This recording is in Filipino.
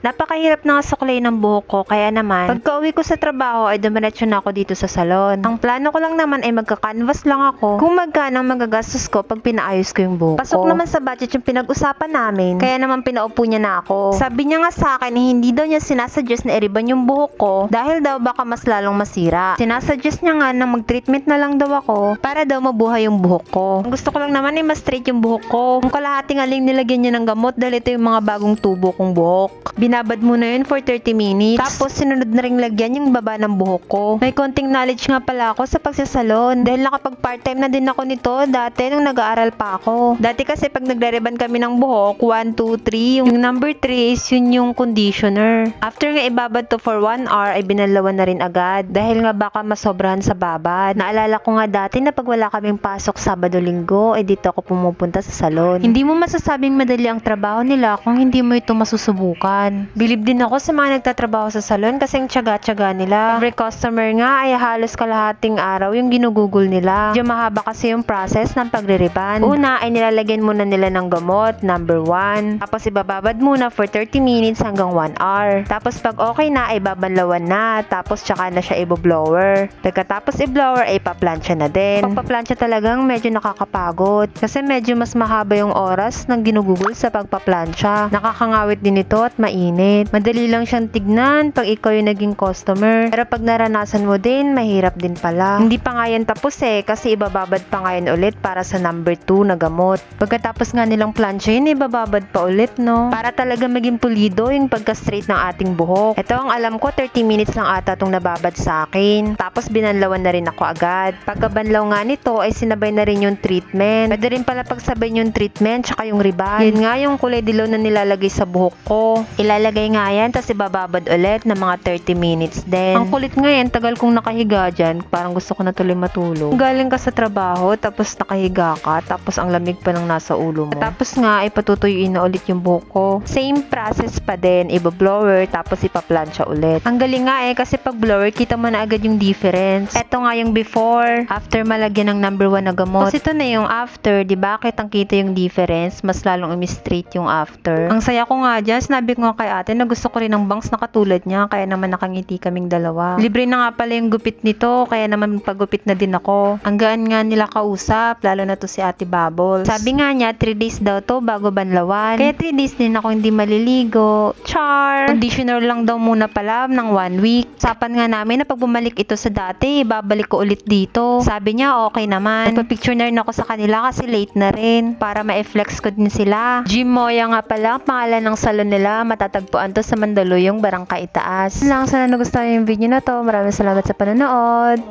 Napakahirap na nga suklay ng buhok ko, kaya naman, pagka uwi ko sa trabaho ay dumiretso na ako dito sa salon. Ang plano ko lang naman ay magka-canvas lang ako kung magkano ang magagastos ko pag pinaayos ko yung buhok Pasok naman sa budget yung pinag-usapan namin, kaya naman pinaupo niya na ako. Sabi niya nga sa akin hindi daw niya sinasuggest na iriban yung buhok ko dahil daw baka mas lalong masira. Sinasuggest niya nga na mag-treatment na lang daw ako para daw mabuhay yung buhok ko. Ang gusto ko lang naman ay mas straight yung buhok ko. Kung kalahating aling nilagyan niya ng gamot dahil ito yung mga bagong tubo kong buhok. Binabad muna yun for 30 minutes. Tapos sinunod na rin lagyan yung baba ng buhok ko. May konting knowledge nga pala ako sa pagsasalon dahil nakapag part-time na din ako nito dati nung nag-aaral pa ako. Dati kasi pag nagre-reban kami ng buhok, 1, 2, 3, yung number 3 is yun yung conditioner. After nga ibabad to for 1 hour ay binalawan na rin agad dahil nga baka masobrahan sa babad. Naalala ko nga dati na pag wala kaming pasok Sabado-Linggo, ay dito ako pumupunta sa salon. Hindi mo masasabing madali ang trabaho nila kung hindi mo ito masusubukan. Bilib din ako sa mga nagtatrabaho sa salon kasi ang tiyaga-tiyaga nila. Every customer nga ay halos kalahating araw yung ginugugol nila. Medyo mahaba kasi yung process ng pagre-riban. Una ay nilalagyan muna nila ng gamot, number 1. Tapos ibababad muna for 30 minutes hanggang 1 hour. Tapos pag okay na ay babanlawan na. Tapos tsaka na siya i-blower. Pagkatapos i-blower ay paplansya na din. Pagpaplansya talagang medyo nakakapagod. Kasi medyo mas mahaba yung oras ng ginugugol sa pagpaplansya. Nakakangawit din ito at mainit. Madali lang siyang tignan pag ikaw yung naging customer. Pero pag naranasan mo din, mahirap din pala. Hindi pa nga yan tapos eh, kasi ibababad pa nga yun ulit para sa number 2 na gamot. Pagkatapos nga nilang plansya yun, ibababad pa ulit, no? Para talaga maging pulido yung pagka-straight ng ating buhok. Ito ang alam ko, 30 minutes lang ata itong nababad sa akin. Tapos binanlawan na rin ako agad. Pagkabanlaw nga nito, ay sinabay na rin yung treatment. Pwede rin pala pagsabay yung treatment, tsaka yung ribbon. Yun nga yung kulay dilaw na nilalagay sa buhok ko. Ilalagay nga yan, tapos ibababad ulit ng mga 30 minutes din. Ang kulit nga yan, tagal kong nakahiga dyan. Parang gusto ko na tuloy matulog. Galing ka sa trabaho, tapos nakahiga ka, tapos ang lamig pa ng nasa ulo mo. Tapos nga, ay patutuyuin na ulit yung buhok ko. Same process pa din, iba-blower, tapos ipa-plancha ulit. Ang galing nga eh, kasi pag blower, kita mo na agad yung difference. Ito nga yung before, after malagyan ng number 1 na gamot. Tapos ito na yung after, di ba? Kitang kita yung difference, mas lalong umi-straight yung after. Ang saya ko nga dyan, sinabi ko nga kay ate na gusto ko rin ng bangs na katulad niya, kaya naman nakangiti kaming dalawa. Libre na nga pala yung gupit nito, kaya naman pagupit na din ako. Ang gaan nga nila kausap, lalo na to si ate Bubbles. Sabi nga niya, 3 days daw to bago banlawan. Kaya 3 days din ako hindi maliligo. Char! Conditioner lang daw muna pala ng 1 week. Sapan nga namin na pag bumalik ito sa dati, babalik ko ulit dito. Sabi niya, okay naman. Nagpa-picture na rin ako sa kanila kasi late na rin. Para ma-flex ko din sila. Jim Moya nga pala, ang pangalan ng salon nila. Matatagpuan to sa Mandaluyong, Barangka Itaas. Lang, sana nagustuhan yung video na to. Maraming salamat sa panonood.